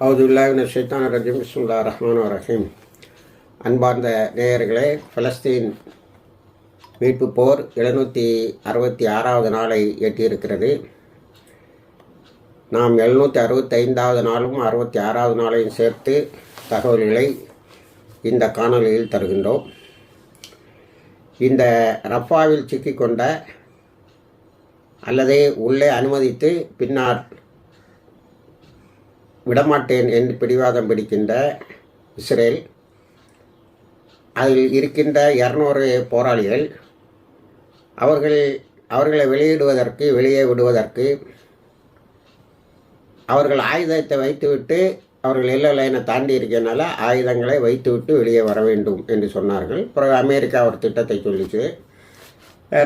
அவுதுல்லாவின் ஷைத்தான் ரஜீம். பிஸ்முல்லா ரஹ்மான் ரஹீம். அன்பார்ந்த நேயர்களே பலஸ்தீன் மீட்பு போர் எழுநூற்றி அறுபத்தி ஆறாவது நாளை எட்டியிருக்கிறது. நாம் எழுநூற்றி அறுபத்தைந்தாவது நாளும் அறுபத்தி ஆறாவது நாளையும் சேர்த்து தகவல்களை இந்த காணொலியில் தருகின்றோம். இந்த ரஃபாவில் சிக்கிக்கொண்ட அல்லது உள்ளே அனுமதித்து பின்னால் விடமாட்டேன் என்று பிடிவாதம் பிடிக்கின்ற இஸ்ரேல் அதில் இருக்கின்ற இரநூறு போராளிகள் அவர்கள் அவர்களை வெளியிடுவதற்கு வெளியே விடுவதற்கு அவர்கள் ஆயுதத்தை வைத்துவிட்டு அவர்கள் எல்லோ லைனை தாண்டி இருக்கனால ஆயுதங்களை வைத்துவிட்டு வெளியே வர வேண்டும் என்று சொன்னார்கள். பிறகு அமெரிக்கா ஒரு திட்டத்தை சொல்லிச்சு.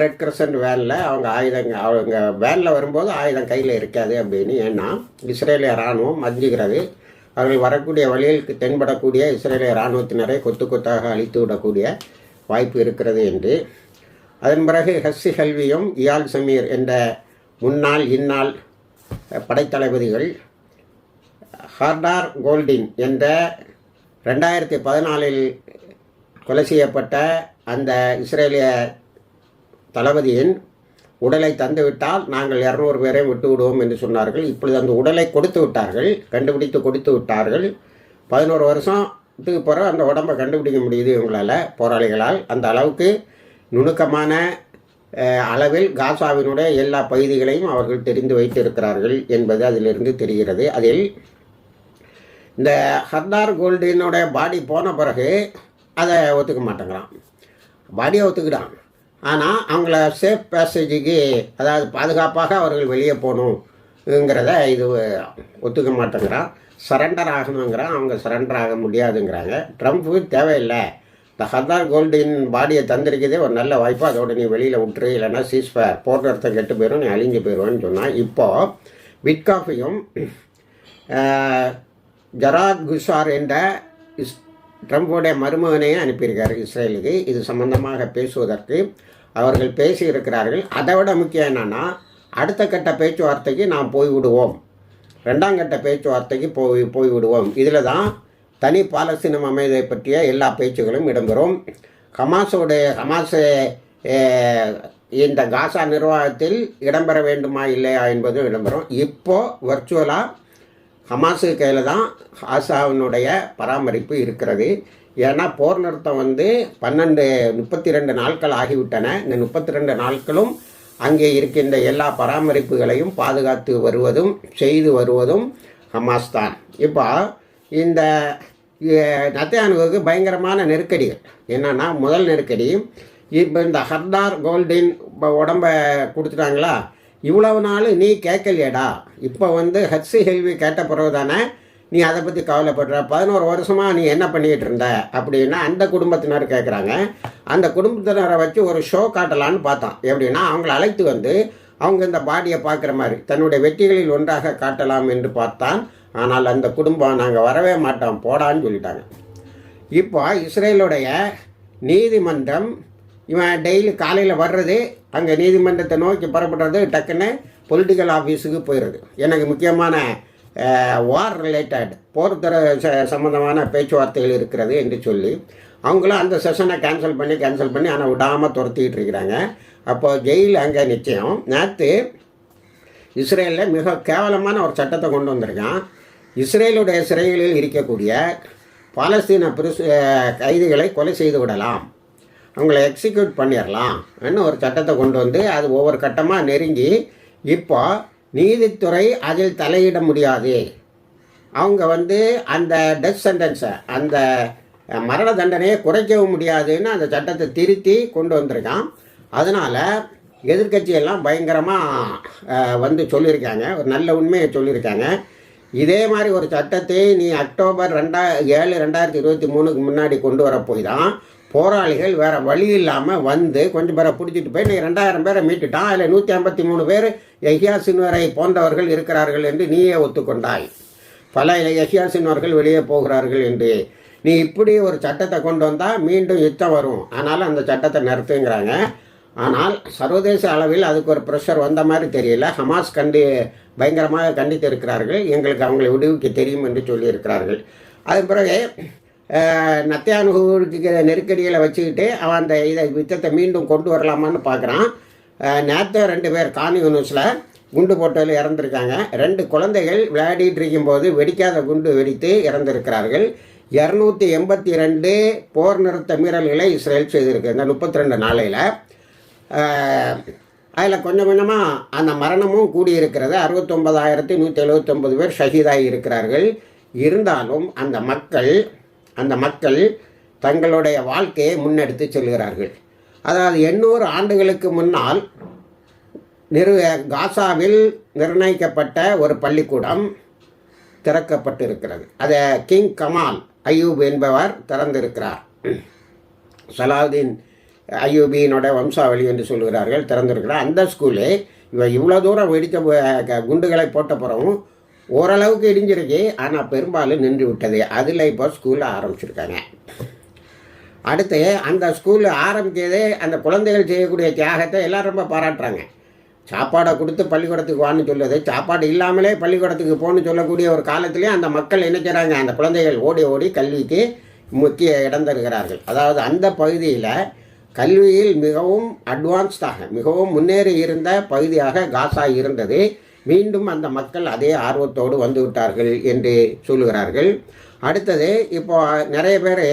ரெட் கிரசன்ட் வேனில் அவங்க ஆயுதங்க அவங்க வேனில் வரும்போது ஆயுதம் கையில் இருக்காது அப்படின்னு. ஏன்னா இஸ்ரேலிய இராணுவம் மஞ்சுகிறது அவர்கள் வரக்கூடிய வழியில் தென்படக்கூடிய இஸ்ரேலிய இராணுவத்தினரை கொத்து கொத்தாக அழித்து விடக்கூடிய வாய்ப்பு இருக்கிறது என்று. அதன் பிறகு ஹஸ்ஸி ஹல்வியும் இயால் சமீர் என்ற முன்னாள் இந்நாள் படைத்தளபதிகள் ஹார்டார் கோல்டின் என்ற ரெண்டாயிரத்தி பதினாலில் கொலை செய்யப்பட்ட அந்த இஸ்ரேலிய தளபதியின் உடலை தந்துவிட்டால் நாங்கள் இரநூறு பேரை விட்டு விடுவோம் என்று சொன்னார்கள். இப்பொழுது அந்த உடலை கொடுத்து விட்டார்கள். கண்டுபிடித்து கொடுத்து விட்டார்கள். பதினோரு வருஷத்துக்கு பிறகு அந்த உடம்பை கண்டுபிடிக்க முடியுது இவங்களால் போராளிகளால். அந்த அளவுக்கு நுணுக்கமான அளவில் காசாவினுடைய எல்லா பகுதிகளையும் அவர்கள் தெரிந்து வைத்திருக்கிறார்கள் என்பது அதிலிருந்து தெரிகிறது. அதில் இந்த ஹர்தார் கோல்டினுடைய பாடி போன பிறகு அதை ஒத்துக்க மாட்டேங்கிறான். பாடியை ஒத்துக்கிட்டான். ஆனால் அவங்கள சேஃப் பேசேஜுக்கு அதாவது பாதுகாப்பாக அவர்கள் வெளியே போகணுங்கிறத இது ஒத்துக்க மாட்டேங்கிறான் சரண்டர் ஆகணுங்கிறான் அவங்க சரண்டர் ஆக முடியாதுங்கிறாங்க. ட்ரம்ப்பு தேவையில்லை. இந்த ஹர்தார் கோல்டின் பாடியை தந்திருக்கிறதே ஒரு நல்ல வாய்ப்பு. அதோட நீ வெளியில் விட்டுரு இல்லைன்னா சீஸ்ஃபயர் போடுற கெட்டு போயிடும் நீ அழிஞ்சு போயிடுவேன்னு சொன்னான் இப்போது விட்காஃபியும் ஜராத் குஷார் என்ற இஸ் ட்ரம்ப்புடைய மருமகனையும் அனுப்பியிருக்காரு இஸ்ரேலுக்கு. இது சம்பந்தமாக பேசுவதற்கு அவர்கள் பேசியிருக்கிறார்கள். அதை விட முக்கியம் என்னென்னா அடுத்த கட்ட பேச்சுவார்த்தைக்கு நாம் போய்விடுவோம். ரெண்டாம் கட்ட பேச்சுவார்த்தைக்கு போய் போய்விடுவோம். இதில் தான் தனி பாலஸ்தீனம் அமைதியை பற்றிய எல்லா பேச்சுகளும் இடம்பெறும். ஹமாஸோடைய ஹமாஸ் இந்த காசா நிர்வாகத்தில் இடம்பெற வேண்டுமா இல்லையா என்பதும் இடம்பெறும். இப்போது வர்ச்சுவலாக ஹமாஸு கையில் தான் ஹாசாவினுடைய பராமரிப்பு இருக்கிறது. ஏன்னா போர் நிறுத்தம் வந்து பன்னெண்டு முப்பத்தி ரெண்டு நாட்கள் ஆகிவிட்டன. இந்த முப்பத்தி ரெண்டு நாட்களும் அங்கே இருக்கின்ற எல்லா பராமரிப்புகளையும் பாதுகாத்து வருவதும் செய்து வருவதும் ஹமாஸ் தான். இப்போ இந்த நத்தியானுவுக்கு பயங்கரமான நெருக்கடிகள். என்னென்னா முதல் நெருக்கடி இப்போ இந்த ஹர்தார் கோல்டின் இப்போ உடம்ப கொடுத்துட்டாங்களா? இவ்வளவு நாள் நீ கேட்கலையடா. இப்போ வந்து ஹச்சி ஹெல்வி கேட்ட பிறகு தானே நீ அதை பற்றி கவலைப்படுற. பதினோரு வருஷமாக நீ என்ன பண்ணிக்கிட்டு இருந்த? அப்படின்னா அந்த குடும்பத்தினர் கேட்குறாங்க அந்த குடும்பத்தினரை வச்சு ஒரு ஷோ காட்டலான்னு பார்த்தான் எப்படின்னா அவங்கள அழைத்து வந்து அவங்க இந்த பாடியை பார்க்குற மாதிரி தன்னுடைய வெற்றிகளில் ஒன்றாக காட்டலாம் என்று பார்த்தான். ஆனால் அந்த குடும்பம் நாங்கள் வரவே மாட்டோம் போடான்னு சொல்லிட்டாங்க. இப்போ இஸ்ரேலுடைய நீதிமன்றம் இவன் டெய்லி காலையில் வர்றது அங்கே நீதிமன்றத்தை நோக்கி புறப்படுறது டக்குன்னு பொலிட்டிக்கல் ஆஃபீஸுக்கு போயிடுது எனக்கு முக்கியமான வார் ரிலேட்டட் போர் தர ச- சம்மந்தமான பேச்சுவார்த்தைகள் இருக்கிறது என்று சொல்லி அவங்களும் அந்த செஷனை கேன்சல் பண்ணி கேன்சல் பண்ணி ஆனால் விடாமல் துரத்திக்கிட்டு இருக்கிறாங்க. அப்போது ஜெயில் அங்கே நிச்சயம். நேற்று இஸ்ரேலில் மிக கேவலமான ஒரு சட்டத்தை கொண்டு வந்திருக்கான். இஸ்ரேலுடைய சிறைகளில் இருக்கக்கூடிய பாலஸ்தீன பிரிசு கைதிகளை கொலை செய்து விடலாம். அவங்கள எக்ஸிக்யூட் பண்ணிடலாம் ஒரு சட்டத்தை கொண்டு வந்து அது ஒவ்வொரு கட்டமாக நெருங்கி இப்போ நீதித்துறை அதில் தலையிட முடியாது. அவங்க வந்து அந்த டெத் சென்டென்ஸை அந்த மரண தண்டனையை குறைக்கவும் முடியாதுன்னு அந்த சட்டத்தை திருத்தி கொண்டு வந்திருக்கான். அதனால் எதிர்க்கட்சியெல்லாம் பயங்கரமாக வந்து சொல்லியிருக்காங்க. ஒரு நல்ல உண்மையை சொல்லியிருக்காங்க. இதே மாதிரி ஒரு சட்டத்தை நீ அக்டோபர் ரெண்டா ஏழு ரெண்டாயிரத்தி இருபத்தி மூணுக்கு முன்னாடி கொண்டு வர போய் தான் போராளிகள் வேறு வழி இல்லாமல் வந்து கொஞ்சம் பேரை பிடிச்சிட்டு போய் நீ ரெண்டாயிரம் பேரை மீட்டுட்டான். அதில் நூற்றி ஐம்பத்தி மூணு பேர் எஹியா சின்வரை போன்றவர்கள் இருக்கிறார்கள் என்று நீயே ஒத்துக்கொண்டாய். பல எஹியா சின்வர்கள் வெளியே போகிறார்கள் என்று. நீ இப்படி ஒரு சட்டத்தை கொண்டு வந்தால் மீண்டும் யுத்தம் வரும். ஆனால் அந்த சட்டத்தை நிறுத்துங்கிறாங்க. ஆனால் சர்வதேச அளவில் அதுக்கு ஒரு ப்ரெஷர் வந்த மாதிரி தெரியல. ஹமாஸ் கண்டி பயங்கரமாக கண்டித்து இருக்கிறார்கள் எங்களுக்கு அவங்களை விடுவிக்க தெரியும் என்று சொல்லியிருக்கிறார்கள். அதன் பிறகு அஹ், நெருக்கடியில் நெருக்கடிகளை வச்சுக்கிட்டு அவன் அந்த இதை யுத்தத்தை மீண்டும் கொண்டு வரலாமான்னு பார்க்குறான். நேற்று ரெண்டு பேர் காணி யூனிஸில் குண்டு போட்டதில் இறந்துருக்காங்க. ரெண்டு குழந்தைகள் விளையாடிட்டு இருக்கும்போது வெடிக்காத குண்டு வெடித்து இறந்திருக்கிறார்கள். இரநூத்தி எண்பத்தி ரெண்டு போர் நிறுத்த மீறல்களை இஸ்ரேல் செய்திருக்கு. இந்த முப்பத்தி ரெண்டு நாளையில் அதில் கொஞ்சம் கொஞ்சமாக அந்த மரணமும் கூடியிருக்கிறது. அறுபத்தொம்பதாயிரத்தி நூற்றி எழுபத்தொம்பது பேர் ஷஹீதாகி இருக்கிறார்கள். இருந்தாலும் அந்த மக்கள் அந்த மக்கள் தங்களுடைய வாழ்க்கையை முன்னெடுத்து செல்கிறார்கள். அதாவது எண்ணூறு ஆண்டுகளுக்கு முன்னால் நிறு காசாவில் நிர்ணயிக்கப்பட்ட ஒரு பள்ளிக்கூடம் திறக்கப்பட்டிருக்கிறது. அதை கிங் கமால் அய்யூப் என்பவர் திறந்திருக்கிறார். சலாவுதீன் அயூபியினுடைய வம்சாவளி என்று சொல்கிறார்கள் திறந்திருக்கிறார். அந்த ஸ்கூலு இவன் இவ்வளோ தூரம் வெடித்த குண்டுகளை போட்ட பிறகும் ஓரளவுக்கு இடிஞ்சிருக்கு. ஆனால் பெரும்பாலும் நின்று விட்டது. அதில் இப்போ ஸ்கூலில் ஆரம்பிச்சிருக்காங்க. அடுத்து அந்த ஸ்கூலில் ஆரம்பித்ததே அந்த குழந்தைகள் செய்யக்கூடிய தியாகத்தை எல்லாரும் ரொம்ப பாராட்டுறாங்க. சாப்பாடை கொடுத்து பள்ளிக்கூடத்துக்கு வான்னு சொல்லுது சாப்பாடு இல்லாமலே பள்ளிக்கூடத்துக்கு போன்னு சொல்லக்கூடிய ஒரு காலத்திலே அந்த மக்கள் என்ன செய்கிறாங்க அந்த குழந்தைகள் ஓடி ஓடி கல்விக்கு முக்கிய இடம் தருகிறார்கள். அதாவது அந்த பகுதியில் கல்வியில் மிகவும் அட்வான்ஸ்டாக மிகவும் முன்னேறி இருந்த பகுதியாக காசா இருந்தது. மீண்டும் அந்த மக்கள் அதே ஆர்வத்தோடு வந்து விட்டார்கள் என்று சொல்லுகிறார்கள். அடுத்தது இப்போ நிறைய பேர்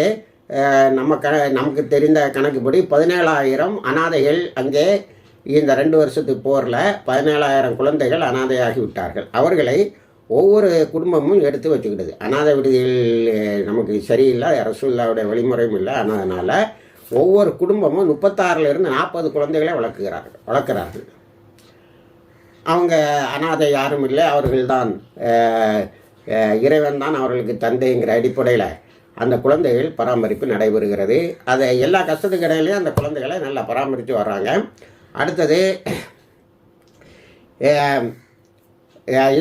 நம்ம க நமக்கு தெரிந்த கணக்குப்படி பதினேழாயிரம் அனாதைகள் அங்கே இந்த ரெண்டு வருஷத்துக்கு போரில் பதினேழாயிரம் குழந்தைகள் அனாதையாகி விட்டார்கள். அவர்களை ஒவ்வொரு குடும்பமும் எடுத்து வச்சுக்கிடுது அனாதை விடுதிகள் நமக்கு சரியில்லை அரசுல்லாவுடைய வழிமுறையும் இல்லை. அதனால் ஒவ்வொரு குடும்பமும் முப்பத்தாறுல இருந்து நாற்பது குழந்தைகளை வளர்க்குகிறார்கள் வளர்க்குறார்கள். அவங்க அனாதை யாரும் இல்லை அவர்கள்தான் இறைவன் தான் அவர்களுக்கு தந்தைங்கிற அடிப்படையில் அந்த குழந்தைகள் பராமரிப்பு நடைபெறுகிறது. அதை எல்லா கஷ்டத்துக்கு இடையிலையும் அந்த குழந்தைகளை நல்லா பராமரித்து வர்றாங்க. அடுத்தது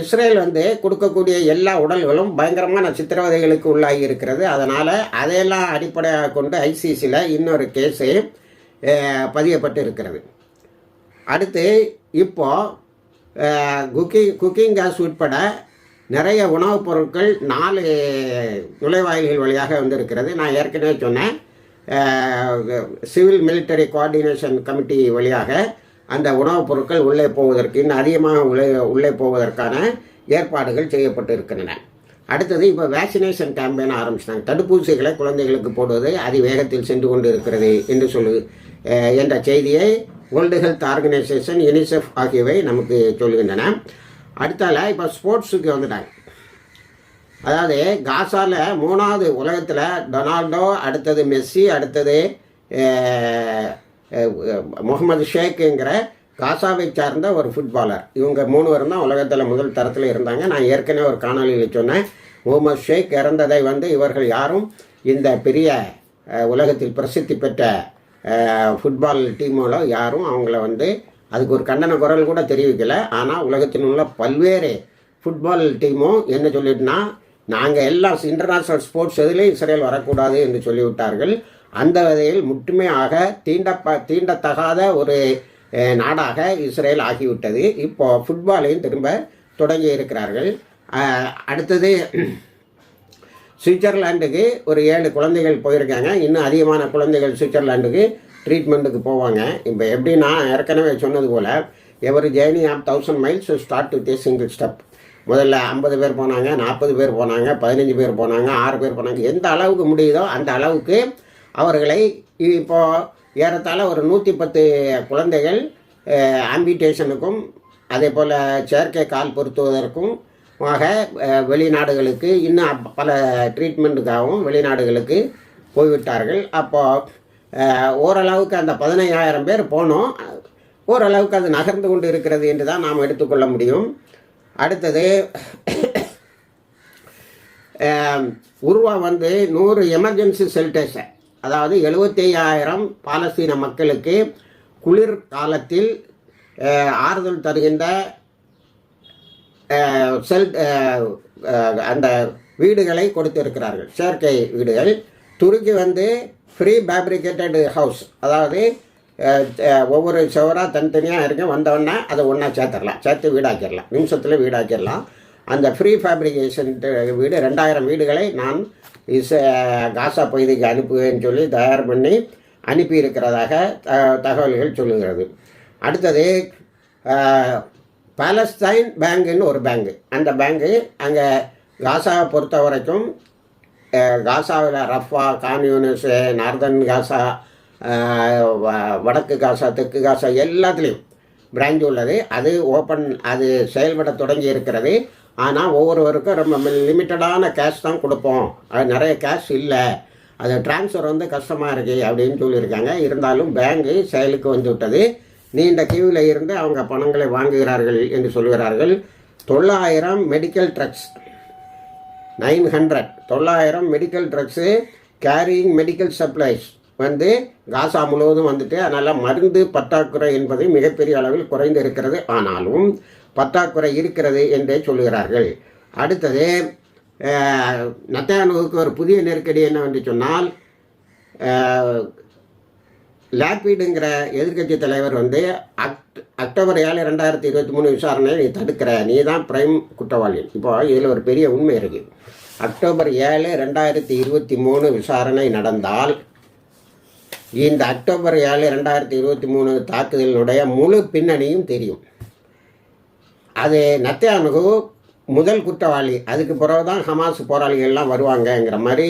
இஸ்ரேல் வந்து கொடுக்கக்கூடிய எல்லா உடல்களும் பயங்கரமான சித்திரவதைகளுக்கு உள்ளாகி இருக்கிறது. அதனால் அதையெல்லாம் அடிப்படையாக கொண்டு ஐசிசியில் இன்னொரு கேஸு பதியப்பட்டு இருக்கிறது அடுத்து இப்போது குக்கிங் குக்கிங் கேஸ் உட்பட நிறைய உணவுப் பொருட்கள் நாலு நுழைவாயில்கள் வழியாக வந்திருக்கிறது. நான் ஏற்கனவே சொன்னேன். சிவில் மிலிட்டரி கோஆர்டினேஷன் கமிட்டி வழியாக அந்த உணவுப் பொருட்கள் உள்ளே போவதற்கு இன்னும் அதிகமாக உள்ளே உள்ளே போவதற்கான ஏற்பாடுகள் செய்யப்பட்டு இருக்கின்றன அடுத்தது இப்போ வேக்சினேஷன் கேம்பெயின் ஆரம்பிச்சிட்டாங்க. தடுப்பூசிகளை குழந்தைகளுக்கு போடுவது அதிவேகத்தில் சென்று கொண்டு இருக்கிறது என்று சொல்லு என்ற செய்தியை வேர்ல்டு ஹெல்த் ஆர்கனைசேஷன் யுனிசெஃப் ஆகியவை நமக்கு சொல்லுகின்றன அடுத்தால இப்போ ஸ்போர்ட்ஸுக்கு வந்துட்டாங்க. அதாவது காசாவில் மூணாவது உலகத்தில் டொனால்டோ அடுத்தது மெஸ்ஸி அடுத்தது முகமது ஷேக்குங்கிற காசாவை சார்ந்த ஒரு ஃபுட்பாலர் இவங்க மூணு பேரும் தான் உலகத்தில் முதல் தரத்தில் இருந்தாங்க. நான் ஏற்கனவே ஒரு காணொலியில் சொன்னேன். முகமது ஷேக் இறந்ததை வந்து இவர்கள் யாரும் இந்த பெரிய உலகத்தில் பிரசித்தி பெற்ற ஃபுட்பால் டீமோட யாரும் அவங்கள வந்து அதுக்கு ஒரு கண்டன குரல் கூட தெரிவிக்கலை. ஆனால் உலகத்தில் உள்ள பல்வேறு ஃபுட்பால் டீமும் என்ன சொல்லிட்டுனா நாங்கள் எல்லா இன்டர்நேஷ்னல் ஸ்போர்ட்ஸ் எதுலேயும் இஸ்ரேல் வரக்கூடாது என்று சொல்லிவிட்டார்கள். அந்த வகையில் முற்றுமையாக தீண்டப்ப தீண்டத்தகாத ஒரு நாடாக இஸ்ரேல் ஆகிவிட்டது. இப்போது ஃபுட்பாலையும் திரும்ப தொடங்கி இருக்கிறார்கள் அடுத்தது சுவிட்சர்லாண்டுக்கு ஒரு ஏழு குழந்தைகள் போயிருக்காங்க. இன்னும் அதிகமான குழந்தைகள் சுவிட்சர்லாண்டுக்கு ட்ரீட்மெண்ட்டுக்கு போவாங்க. இப்போ எப்படின்னா ஏற்கனவே சொன்னது போல் ever journey of thousand miles start with a single step முதல்ல ஐம்பது பேர் போனாங்க நாற்பது பேர் போனாங்க பதினஞ்சு பேர் போனாங்க ஆறு பேர் போனாங்க. எந்த அளவுக்கு முடியுதோ அந்த அளவுக்கு அவர்களை இப்போது ஏறத்தாழ ஒரு நூற்றி பத்து குழந்தைகள் ஆம்பிடேஷனுக்கும் அதே போல் செயற்கை கால் பொருத்துவதற்கும் ஆக வெளிநாடுகளுக்கு இன்னும் பல ட்ரீட்மெண்ட்டுக்காகவும் வெளிநாடுகளுக்கு போய்விட்டார்கள். அப்போது ஓரளவுக்கு அந்த பதினையாயிரம் பேர் போனோம். ஓரளவுக்கு அது நகர்ந்து கொண்டு இருக்கிறது என்று தான் நாம் எடுத்துக்கொள்ள முடியும். அடுத்தது உருவா வந்து நூறு எமர்ஜென்சி செல்டேஷன் அதாவது எழுபத்தையாயிரம் பாலஸ்தீன மக்களுக்கு குளிர் காலத்தில் ஆறுதல் தருகின்ற செல் அந்த வீடுகளை கொடுத்திருக்கிறார்கள். செயற்கை வீடுகள். துருக்கி வந்து ஃப்ரீ ஃபேப்ரிகேட்டட் ஹவுஸ் அதாவது ஒவ்வொரு சுவராக தனித்தனியாக இருக்கும் வந்தவொடனே அதை ஒன்றா சேர்த்துடலாம். சேர்த்து வீடாக்கிடலாம். நிமிஷத்தில் வீடாக்கிடலாம். அந்த ஃப்ரீ ஃபேப்ரிகேஷன் வீடு ரெண்டாயிரம் வீடுகளை நான் இஸ் காசா பகுதிக்கு அனுப்புவேன்னு சொல்லி தயார் பண்ணி அனுப்பியிருக்கிறதாக த- தகவல்கள் சொல்லுகிறது. அடுத்தது பாலஸ்தைன் பேங்குன்னு ஒரு பேங்கு. அந்த பேங்கு அங்கே காசாவை பொறுத்த வரைக்கும் காசாவில் ரஃபா கான்யூனிஸ் நார்தன் காசா வ- வடக்கு காசா தெற்கு காசா எல்லாத்துலேயும் பிரான்ச் உள்ளது. அது ஓப்பன் அது செயல்பட தொடங்கி இருக்கிறது. ஆனால் ஒவ்வொருவருக்கும் ரொம்ப லிமிட்டடான கேஷ் தான் கொடுப்போம். அது நிறைய கேஷ் இல்லை. அது ட்ரான்ஸ்ஃபர் வந்து கஷ்டமாக இருக்குது அப்படின்னு சொல்லியிருக்காங்க. இருந்தாலும் பேங்கு செயலுக்கு வந்து விட்டது நீண்ட கியூவில் இருந்து அவங்க பணங்களை வாங்குகிறார்கள் என்று சொல்கிறார்கள் தொள்ளாயிரம் மெடிக்கல் ட்ரக்ஸ் நைன் ஹண்ட்ரட் தொள்ளாயிரம் medical drugs carrying medical supplies வந்து காசா முழுவதும் வந்துட்டு அதனால் மருந்து பற்றாக்குறை என்பது மிகப்பெரிய அளவில் குறைந்து இருக்கிறது. ஆனாலும் பற்றாக்குறை இருக்கிறது என்றே சொல்லுகிறார்கள். அடுத்தது அஹ், நத்தானுவுக்கு ஒரு புதிய நெருக்கடி என்னவென்று சொன்னால் லாக்வீடுங்கிற எதிர்கட்சி எதிர்க்கட்சி தலைவர் வந்து அக்ட் அக்டோபர் ஏழு ரெண்டாயிரத்தி இருபத்தி மூணு விசாரணையை நீ தடுக்கிற. நீ தான் பிரைம் குற்றவாளி இப்போ இதில் ஒரு பெரிய உண்மை இருக்குது அக்டோபர் ஏழு ரெண்டாயிரத்தி இருபத்தி மூணு விசாரணை நடந்தால் இந்த அக்டோபர் ஏழு ரெண்டாயிரத்தி இருபத்தி மூணு தாக்குதலினுடைய முழு பின்னணியும் தெரியும். அது நத்தியானுகு முதல் குற்றவாளி. அதுக்கு பிறகு தான் ஹமாஸ் போராளிகள்லாம் வருவாங்கங்கிற மாதிரி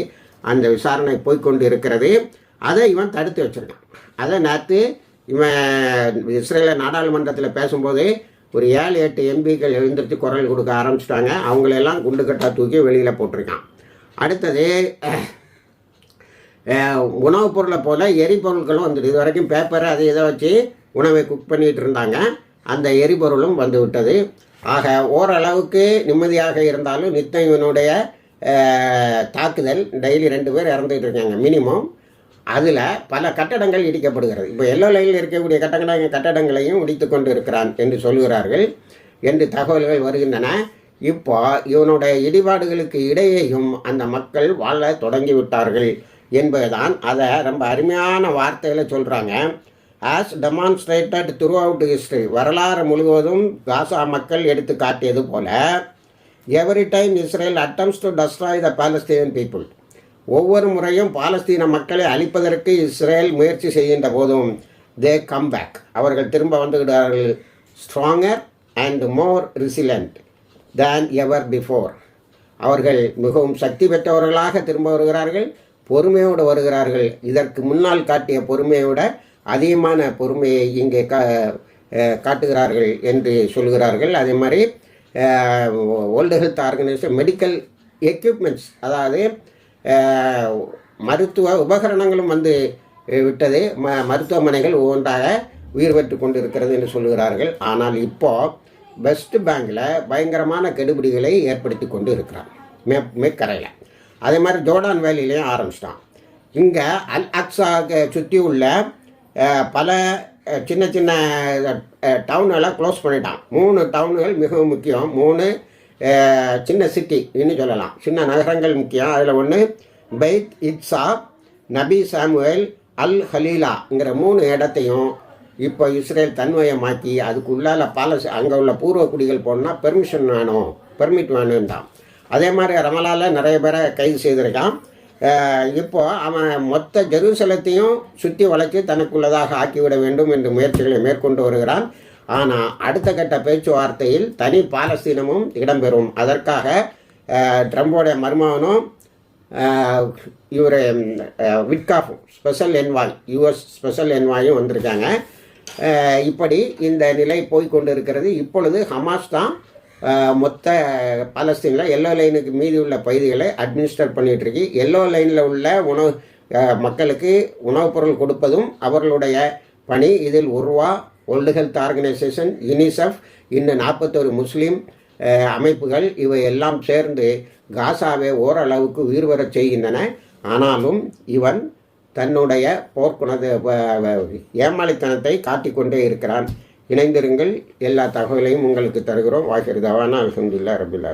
அந்த விசாரணை போய்க்கொண்டு இருக்கிறது. அதை இவன் தடுத்து வச்சிருக்கான். அதை நேற்று இவன் இஸ்ரேல நாடாளுமன்றத்தில் பேசும்போது ஒரு ஏழு எட்டு எம்பிக்கள் எழுந்திருச்சு குரல் கொடுக்க ஆரம்பிச்சிட்டாங்க. அவங்களெல்லாம் குண்டு தூக்கி வெளியில் போட்டிருக்கான். அடுத்தது உணவுப் பொருளை போல் எரிபொருட்களும் வந்துட்டு இது வரைக்கும் பேப்பர் அதை இதை வச்சு உணவை குக் பண்ணிகிட்டு இருந்தாங்க. அந்த எரிபொருளும் வந்து விட்டது. ஆக ஓரளவுக்கு நிம்மதியாக இருந்தாலும் நித்தம் இவனுடைய தாக்குதல். டெய்லி ரெண்டு பேர் இறந்துகிட்டு இருக்காங்க மினிமம். அதில் பல கட்டடங்கள் இடிக்கப்படுகிறது. இப்போ எல்லோ லைனில் இருக்கக்கூடிய கட்டட கட்டடங்களையும் இடித்து கொண்டு இருக்கிறான் என்று சொல்கிறார்கள் என்று தகவல்கள் வருகின்றன. இப்போ இவனுடைய இடிபாடுகளுக்கு இடையேயும் அந்த மக்கள் வாழ தொடங்கி விட்டார்கள் என்பதுதான் அதை ரொம்ப அருமையான வார்த்தையில் சொல்கிறாங்க as demonstrated throughout history வரலாறு முழுவதும் காசா மக்கள் எடுத்து காட்டியது போல every time Israel attempts to destroy the Palestine people ஒவ்வொரு முறையும் பாலஸ்தீன மக்களை அழிப்பதற்கு இஸ்ரேல் முயற்சி செய்கின்ற போதும் தே கம் பேக் அவர்கள் திரும்ப வந்துவிடுவார்கள் stronger and more resilient than ever before அவர்கள் மிகவும் சக்தி பெற்றவர்களாக திரும்ப வருகிறார்கள் பொறுமையோடு வருகிறார்கள். இதற்கு முன்னால் காட்டிய பொறுமையை விட அதிகமான பொறுமையை இங்கே கா காட்டுகிறார்கள் என்று சொல்கிறார்கள். அதே மாதிரி world health organization medical equipments அதாவது மருத்துவ உபகரணங்களும் வந்து விட்டது. ம மருத்துவமனைகள் ஒவ்வொன்றாக உயிர் பெற்று கொண்டு இருக்கிறது என்று சொல்கிறார்கள் ஆனால் இப்போ பெஸ்ட் பேங்கில் பயங்கரமான கெடுபிடிகளை ஏற்படுத்தி கொண்டு இருக்கிறான் மே மேற்கரையில். அதே மாதிரி ஜோர்டான் வேலையிலையும் ஆரம்பிச்சிட்டான். இங்கே அல் அக்ஸாக்கு சுற்றி உள்ள பல சின்ன சின்ன டவுன்களை க்ளோஸ் பண்ணிட்டான். மூணு டவுன்கள் மிகவும் முக்கியம். மூணு சின்ன சிட்டின்னு சொல்லலாம். சின்ன நகரங்கள் முக்கியம். அதில் ஒன்று பைத் இட்ஸா நபி சாமுவேல் அல் ஹலீலாங்கிற மூணு இடத்தையும் இப்போ இஸ்ரேல் தன்வயமாக்கி அதுக்கு உள்ளால பாலஸ் அங்கே உள்ள பூர்வ குடிகள் போனால் பெர்மிஷன் வேணும். பெர்மிட் வேணும்தான் அதே மாதிரி ரமலால நிறைய பேரை கைது செய்திருக்கான். இப்போது அவன் மொத்த ஜெருசலத்தையும் சுற்றி வளைச்சு தனக்குள்ளதாக ஆக்கிவிட வேண்டும் என்று முயற்சிகளை மேற்கொண்டு வருகிறான். ஆனால் அடுத்த கட்ட பேச்சுவார்த்தையில் தனி பாலஸ்தீனமும் இடம்பெறும். அதற்காக ட்ரம்போடைய மருமகனும் இவர் விட்காஃபும் ஸ்பெஷல் என்வாய் யூஎஸ் ஸ்பெஷல் என்வாயும் வந்திருக்காங்க. இப்படி இந்த நிலை போய்க்கொண்டு இருக்கிறது இப்பொழுது ஹமாஸ் தான் மொத்த பாலஸ்தீனில் எல்லோ லைனுக்கு மீதி உள்ள பகுதிகளை அட்மினிஸ்டர் பண்ணிகிட்ருக்கு எல்லோ லைனில் உள்ள உணவு மக்களுக்கு உணவுப் பொருள் கொடுப்பதும் அவர்களுடைய பணி. இதில் உருவா வேர்ல்டு ஹெல்த் ஆர்கனைசேஷன் யூனிசெஃப் இன்னும் நாற்பத்தொரு முஸ்லீம் அமைப்புகள் இவை எல்லாம் சேர்ந்து காசாவை ஓரளவுக்கு உயிர் வரச் செய்கின்றன. ஆனாலும் இவன் தன்னுடைய போர்க்குணது ஏமாளித்தனத்தை காட்டிக்கொண்டே இருக்கிறான். இணைந்திருங்கள் எல்லா தகவலையும் உங்களுக்கு தருகிறோம். வாகிருதவான அல்ஹம்துலில்லாஹ் ரபில்